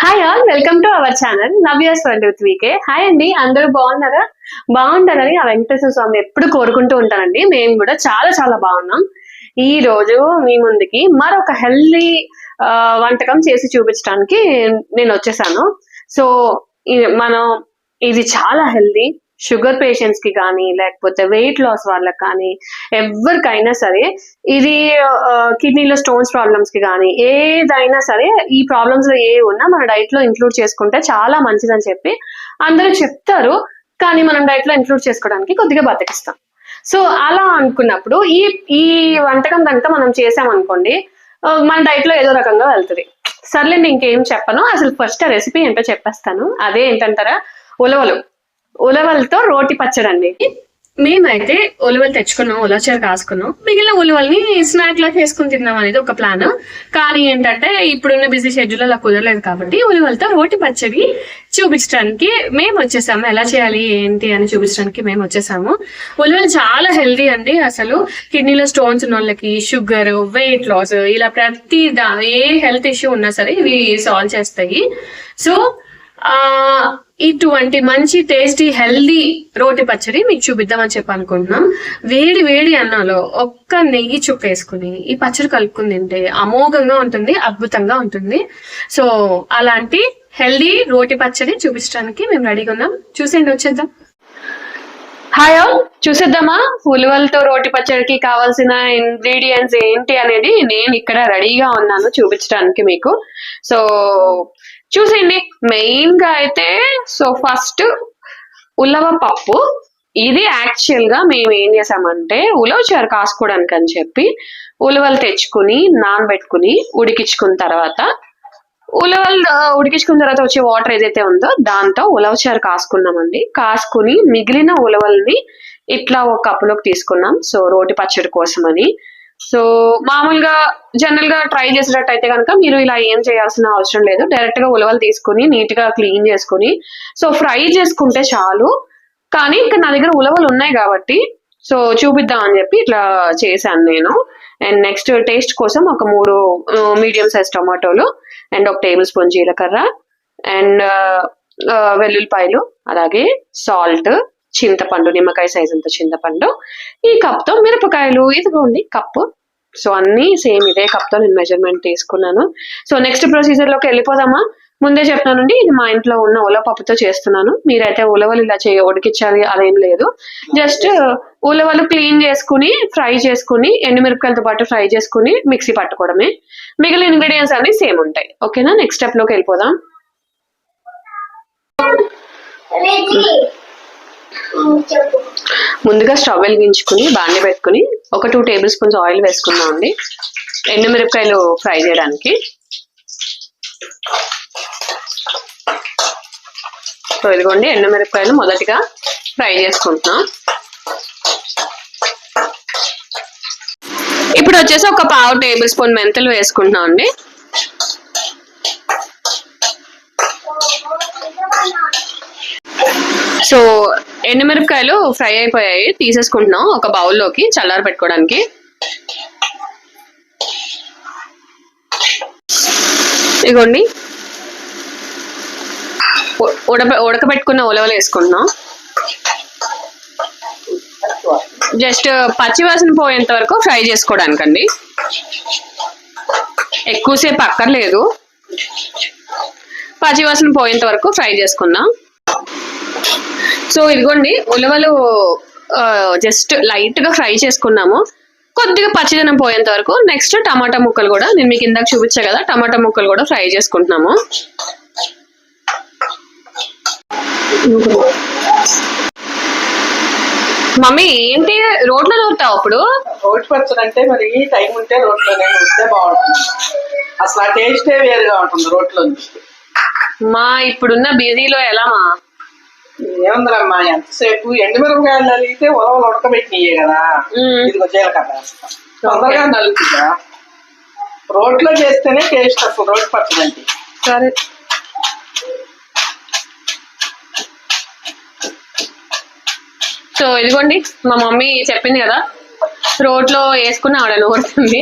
Hi all welcome to our channel Navya's world with V K hi అండి అందరూ బాగున్నారా? బాగుంటారని ఆ వెంకటేశ్వర స్వామి ఎప్పుడు కోరుకుంటూ ఉంటానండి మేము కూడా చాలా చాలా బాగున్నాం. ఈ రోజు మీ ముందుకి మరొక హెల్దీ వంటకం చేసి చూపించడానికి నేను వచ్చేసాను. సో మనం ఇది చాలా హెల్దీ షుగర్ పేషెంట్స్కి కానీ లేకపోతే వెయిట్ లాస్ వాళ్ళకి కానీ ఎవరికైనా సరే ఇది కిడ్నీలో స్టోన్స్ ప్రాబ్లమ్స్కి కానీ ఏదైనా సరే ఈ ప్రాబ్లమ్స్లో ఏ ఉన్నా మన డైట్లో ఇంక్లూడ్ చేసుకుంటే చాలా మంచిదని చెప్పి అందరూ చెప్తారు. కానీ మనం డైట్లో ఇంక్లూడ్ చేసుకోవడానికి కొద్దిగా బతికిస్తాం సో అలా అనుకున్నప్పుడు ఈ ఈ వంటకం కనుక మనం చేసామనుకోండి అనుకోండి మన డైట్లో ఏదో రకంగా వెళ్తుంది. సర్లేండి ఇంకేం చెప్పను. అసలు ఫస్ట్ రెసిపీ ఏంటో చెప్పేస్తాను. అదే ఏంటంటారా? ఉలవలు. ఉలవలతో రోటి పచ్చడి అండి మేమైతే ఉలవలు తెచ్చుకున్నాం ఉలవచారు కాసుకున్నాం. మిగిలిన ఉలవల్ని స్నాక్ లా చేసుకుని తిన్నాం అనేది ఒక ప్లాన్ కానీ ఏంటంటే ఇప్పుడున్న బిజీ షెడ్యూల్ అలా కుదరలేదు కాబట్టి ఉలవలతో రోటి పచ్చడి చూపించడానికి మేము వచ్చేసాము. ఎలా చేయాలి ఏంటి అని చూపించడానికి మేము వచ్చేసాము. ఉలవలు చాలా హెల్దీ అండి అసలు. కిడ్నీలో స్టోన్స్ ఉన్న వాళ్ళకి షుగర్ వెయిట్ లాస్ ఇలా ప్రతి దా ఏ హెల్త్ ఇష్యూ ఉన్నా సరే ఇవి సాల్వ్ చేస్తాయి. సో ఆ ఇటువంటి మంచి టేస్టీ హెల్దీ రోటి పచ్చడి మీకు చూపిద్దామని చెప్పి అనుకుంటున్నాం. వేడి వేడి అన్నంలో ఒక్క నెయ్యి చుక్క వేసుకుని ఈ పచ్చడి కలుపుకుని తింటే అమోఘంగా ఉంటుంది అద్భుతంగా ఉంటుంది. సో అలాంటి హెల్దీ రోటి పచ్చడి చూపించడానికి మేము రెడీగా ఉన్నాం. చూసేయండి వచ్చేద్దాం. హాయ్ ఆల్ చూసేద్దామా? ఉలువలతో రోటి పచ్చడికి కావాల్సిన ఇంగ్రీడియంట్స్ ఏంటి అనేది నేను ఇక్కడ రెడీగా ఉన్నాను చూపించడానికి మీకు. సో చూసేయండి. మెయిన్గా అయితే సో ఫస్ట్ ఉలవ పప్పు. ఇది యాక్చువల్గా మేము ఏం చేసామంటే ఉలవచారు కాసుకోవడానికి అని చెప్పి ఉలవలు తెచ్చుకుని నానబెట్టుకుని ఉడికించుకున్న తర్వాత ఉలవలు ఉడికించుకున్న తర్వాత వచ్చే వాటర్ ఏదైతే ఉందో దాంతో ఉలవచారు కాసుకున్నామండి. కాసుకుని మిగిలిన ఉలవల్ని ఇట్లా ఒక కప్పులోకి తీసుకున్నాం. సో రోటి పచ్చడి కోసమని. సో మామూలుగా జనరల్గా ట్రై చేసేటట్టయితే కనుక మీరు ఇలా ఏం చేయాల్సిన అవసరం లేదు. డైరెక్ట్గా ఉలవలు తీసుకుని నీట్గా క్లీన్ చేసుకుని సో ఫ్రై చేసుకుంటే చాలు. కానీ ఇక్కడ నా దగ్గర ఉలవలు ఉన్నాయి కాబట్టి సో చూపిద్దాం అని చెప్పి ఇట్లా చేశాను నేను. అండ్ నెక్స్ట్ టేస్ట్ కోసం ఒక మూడు మీడియం సైజ్ టమాటోలు అండ్ ఒక టేబుల్ స్పూన్ జీలకర్ర అండ్ వెల్లుల్లిపాయలు అలాగే సాల్ట్ చింతపండు నిమ్మకాయ సైజ్ అంత చింతపండు ఈ కప్తో మిరపకాయలు. ఇదిగోండి కప్పు. సో అన్నీ సేమ్ ఇదే కప్తో నేను మెజర్మెంట్ తీసుకున్నాను. సో నెక్స్ట్ ప్రొసీజర్లోకి వెళ్ళిపోదామా? ముందే చెప్తానండి ఇది మా ఇంట్లో ఉన్న ఉలవపప్పుతో చేస్తున్నాను. మీరైతే ఉలవలు ఇలా చేయ ఉడికించాలి అదేం లేదు. జస్ట్ ఉలవలు క్లీన్ చేసుకుని ఫ్రై చేసుకుని ఎండుమిరపకాయలతో పాటు ఫ్రై చేసుకుని మిక్సీ పట్టుకోవడమే. మిగిలిన ఇంగ్రీడియంట్స్ అన్ని సేమ్ ఉంటాయి. ఓకేనా? నెక్స్ట్ స్టెప్లోకి వెళ్ళిపోదాం. ముందుగా స్టవ్ వెలిగించుకుని బాండి పెట్టుకుని ఒక టూ టేబుల్ స్పూన్స్ ఆయిల్ వేసుకుందాం అండి. ఎండుమిరపకాయలు ఫ్రై చేయడానికి. సో ఇదిగోండి ఎండుమిరపకాయలు మొదటిగా ఫ్రై చేసుకుంటున్నాం. ఇప్పుడు వచ్చేసి ఒక పావు టేబుల్ స్పూన్ మెంతులు వేసుకుంటున్నాం అండి. ఎండుమిరపకాయలు ఫ్రై అయిపోయాయి. తీసేసుకుంటున్నాం ఒక బౌల్లోకి చల్లారి పెట్టుకోవడానికి. ఇగోండి. ఉ- ఉడక ఉడకబెట్టుకున్న ఉలవలు వేసుకుంటున్నాం. జస్ట్ పచ్చివాసన పోయేంత వరకు ఫ్రై చేసుకోవడానికండి. ఎక్కువసేపు అక్కర్లేదు. పచ్చివాసన పోయేంత వరకు ఫ్రై చేసుకుందాం సో ఇదిగోండి ఉలవలు జస్ట్ లైట్గా ఫ్రై చేసుకున్నాము. కొద్దిగా పచ్చిదనం పోయేంత వరకు. నెక్స్ట్ టమాటా ముక్కలు కూడా నేను మీకు ఇందాక చూపించా కదా టమాటా ముక్కలు కూడా ఫ్రై చేసుకుంటున్నాము. మమ్మీ ఏంటి రోడ్లో దొరుకుతావు అప్పుడు? రోటి పచ్చడి అంటే మరి టైం ఉంటే రోట్లోనే ఉంటే బాగుంటుంది. అసలు ఆ టేస్టే వేరుగా ఉంటుంది రోట్లో మా ఇప్పుడున్న బిజీలో ఎలా మా? ఏముందిరమ్మా ఎంతసేపు? ఎండుమిరపకాయలు నలిగితే ఉలవలు ఉడకబెట్టినయే కదా. ఇదిగో జీలకర్ర వేస్తా. తొందరగా నలుగుతుందా రోట్లో చేస్తేనే టేస్ట్ అసలు రోటి పచ్చడి అంటే సరే. సో ఇదిగోండి మా మమ్మీ చెప్పింది కదా రోట్లో వేసుకుని ఆవిడ నూరుతుంది.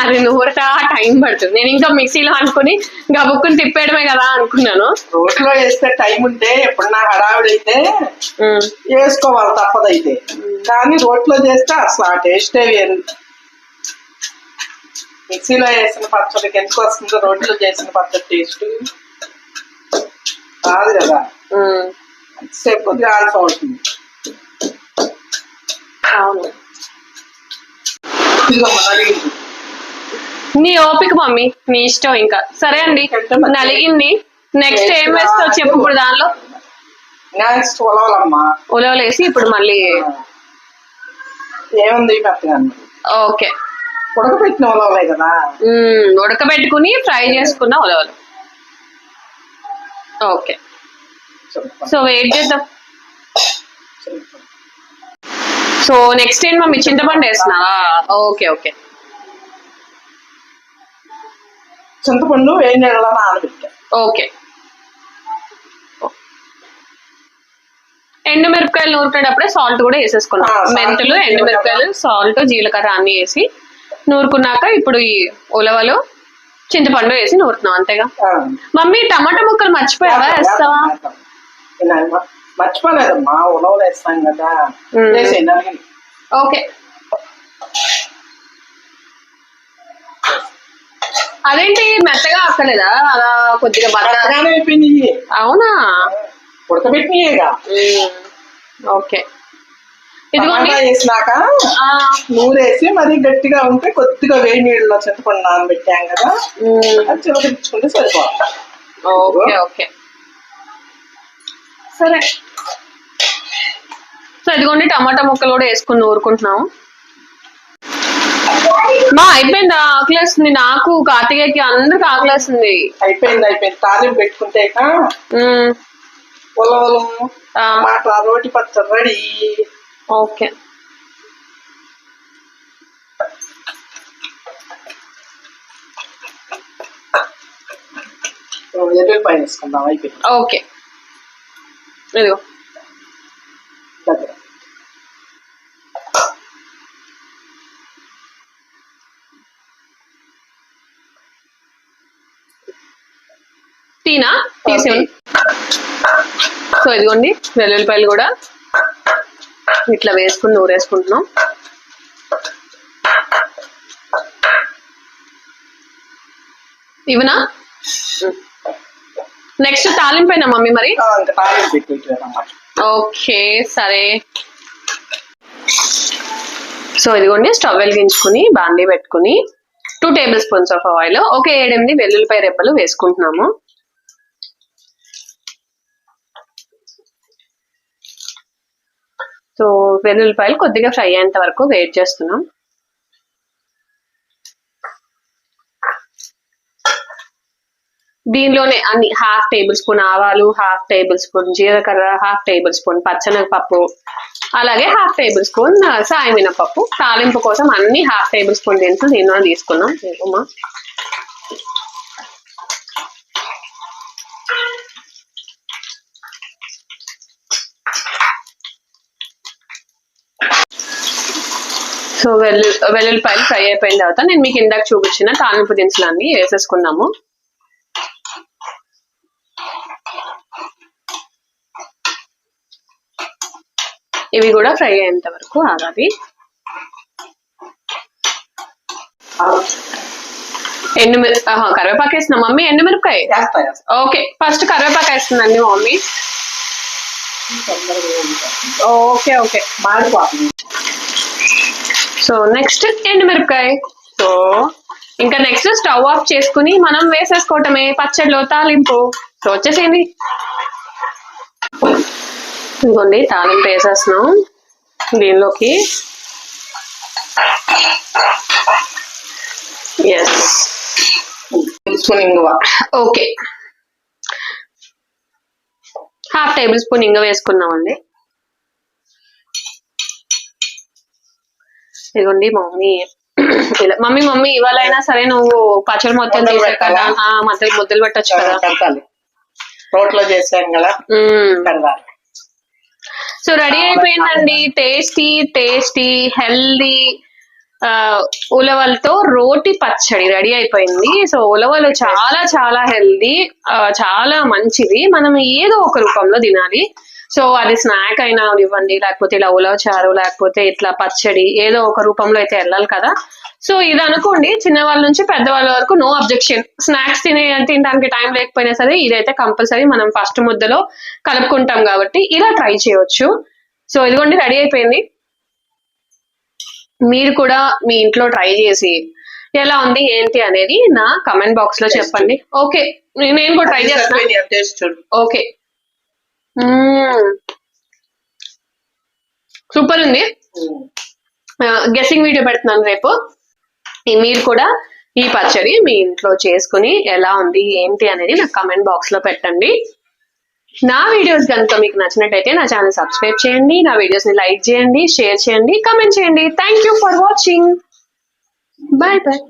అది నూరట టైం పడుతుంది. నేను ఇంకా మిక్సీలో అనుకుని గబుక్కుని తిప్పేయడమే కదా అనుకున్నాను. రోట్లో వేస్తే టైం ఉంటే ఎప్పుడన్నా హడావిడైతే వేసుకోవాలి తప్పదైతే. కానీ రోట్లో చేస్తే అసలు ఆ టేస్టే వేరు. మిక్సీలో వేసిన పచ్చడికి ఎందుకు వస్తుందో రోట్లో చేసిన పచ్చడి టేస్ట్. కదా ఉమ్, సేపు కొద్దిగా ఆల్ఫా అవుతుంది. అవును. నీ ఓపిక మమ్మీ నీ ఇష్టం ఇంకా. సరే అండి నలిగింది నెక్స్ట్ ఏం వేస్తావు చెప్పు ఇప్పుడు దానిలో? నెక్స్ట్ ఉలవలమ్మా. ఉలవలేసి ఇప్పుడు మళ్ళీ ఏముంది ఓకే. ఉడకపెట్టిన ఉలవలే కదా. ఉడకబెట్టుకుని ఫ్రై చేసుకున్న ఉలవలు. ఓకే. సో వెయిట్ చేద్దాం చెప్పు. సో నెక్స్ట్ ఏంటి మమ్మీ చింతపండు వేస్తున్నావా ఓకే ఓకే. చింతపండు వేడి నీళ్ళలో నానబెట్టా. ఓకే. ఎండుమిరపకాయలు నూరుకునేటప్పుడే సాల్ట్ కూడా వేసేసుకున్నాం. మెంతులు జీలకర్ర. ఎండుమిరపకాయలు సాల్ట్ జీలకర్ర అన్ని వేసి నూరుకున్నాక ఇప్పుడు ఈ ఉలవలు చింతపండు వేసి నూరుతున్నాం అంతేగా. మమ్మీ టమాటా ముక్కలు మర్చిపోయావా? వేస్తావా? మర్చిపోలేదమ్మా ఉలవలు వేస్తాం కదా ఓకే. అదేంటి మెత్తగా అక్కలేదా అలా కొద్దిగా బట్ట మెత్తగానే అయిపోయినాయి అవునా? ఉడకబెట్టినాయేగా. ఓకే. ఇదిగోండి వేసినాక నూరేసి మరీ గట్టిగా ఉంటే కొద్దిగా వేడి నీళ్ళలో చింతపండు నానబెట్టాం కదా. చిలకరించుకుంటే సరిపోతుంది. Okay okay. సరే. సో ఇదిగోండి టమాటా ముక్కలు కూడా వేసుకుని ఊరుకుంటున్నాము. మా అయిపోయిందా? ఆకలేస్తుంది. నాకు కార్తికేయకి అందరికి ఆకలేస్తుంది. అయిపోయింది అయిపోయింది. తాలింపు పెట్టుకుంటే రోటి పచ్చడి రెడీ. ఓకే. ఎల్లుల్లిపాయ వేసుకుందాం అయిపోయింది. ఓకే. ఇదిగో తీనా తీసి సో ఇదిగోండి వెల్లుల్లిపాయలు కూడా ఇట్లా వేసుకుని నూరేసుకుంటున్నాం ఇవనా నెక్స్ట్ తాలింపేనా మమ్మీ మరి? ఓకే సరే. సో ఇదిగోండి స్టవ్ వెలిగించుకుని బాండీ పెట్టుకుని two tablespoons of oil ఒక ఏడెనిమిది వెల్లుల్లిపాయ రెబ్బలు వేసుకుంటున్నాము. సో వెల్లుల్లిపాయలు కొద్దిగా ఫ్రై అయ్యేంత వరకు వెయిట్ చేస్తున్నాం. దీనిలోనే అన్ని హాఫ్ టేబుల్ స్పూన్ ఆవాలు హాఫ్ టేబుల్ స్పూన్ జీలకర్ర హాఫ్ టేబుల్ స్పూన్ పచ్చనగపప్పు అలాగే హాఫ్ టేబుల్ స్పూన్ సాయం మినపప్పు. తాలింపు కోసం అన్ని హాఫ్ టేబుల్ స్పూన్ దినుసులు దీనిలో తీసుకున్నాం. ఉమా సో వెల్లు వెల్లుల్లిపాయలు ఫ్రై అయిపోయిన తర్వాత నేను మీకు ఇందాక చూపించిన తాలింపు దినుసులు అన్ని వేసేసుకున్నాము. ఇవి కూడా ఫ్రై అయ్యేంత వరకు ఆగాలి. ఎండుమిర కరివేపాకు వేసిన మమ్మీ? ఎండు మిరపకాయ ఓకే ఫస్ట్ కరివేపాకు వేస్తుందండి mummy. Okay okay. So next ఎండు మిరపకాయ సో ఇంకా నెక్స్ట్ స్టవ్ ఆఫ్ చేసుకుని మనం వేసేసుకోవటమే. పచ్చడిలో తాలింపు. సో వచ్చేసేయండి. ఇదిగోండి తాలింపు వేసేస్తున్నాం దీనిలోకి. ఎస్ తెలుసుకుని ఇంగువ. ఓకే హాఫ్ టేబుల్ స్పూన్ ఇంగ వేసుకున్నామండి ఇదిగోండి మమ్మీ ఇలా మమ్మీ మమ్మీ ఇవాళ అయినా సరే నువ్వు పచ్చడి మొత్తం ముద్దలు తీసే కదా? ఆ, ముద్దలు పెట్టచ్చు కదా? రోట్లో చేసాం కదా? సో రెడీ అయిపోయిందండి. టేస్టీ టేస్టీ హెల్దీ ఆ, ఉలవలతో రోటి పచ్చడి రెడీ అయిపోయింది. సో ఉలవలు చాలా చాలా హెల్దీ చాలా మంచిది. మనం ఏదో ఒక రూపంలో తినాలి. సో అది స్నాక్ అయినా ఇవ్వండి లేకపోతే ఇలా ఉలవ చారు లేకపోతే ఇట్లా పచ్చడి ఏదో ఒక రూపంలో అయితే వెళ్ళాలి కదా. సో ఇది అనుకోండి చిన్నవాళ్ళ నుంచి పెద్దవాళ్ళ వరకు నో అబ్జెక్షన్ స్నాక్స్ తినే తినడానికి టైం లేకపోయినా సరే ఇదైతే కంపల్సరీ మనం ఫస్ట్ ముద్దలో కలుపుకుంటాం కాబట్టి ఇలా ట్రై చేయొచ్చు. సో ఇదిగోండి రెడీ అయిపోయింది. మీరు కూడా మీ ఇంట్లో ట్రై చేసి ఎలా ఉంది ఏంటి అనేది నా కమెంట్ బాక్స్లో చెప్పండి. ఓకే నేను కూడా ట్రై చేస్తాను ఓకే సూపర్ ఉంది. గెస్సింగ్ వీడియో పెడుతున్నాను రేపు. మీరు కూడా ఈ పచ్చడి మీ ఇంట్లో చేసుకుని ఎలా ఉంది ఏంటి అనేది నాకు కమెంట్ బాక్స్లో పెట్టండి. నా వీడియోస్ కనుక మీకు నచ్చినట్టయితే నా ఛానల్ సబ్స్క్రైబ్ చేయండి నా వీడియోస్ని లైక్ చేయండి షేర్ చేయండి కమెంట్ చేయండి. Thank you for watching bye bye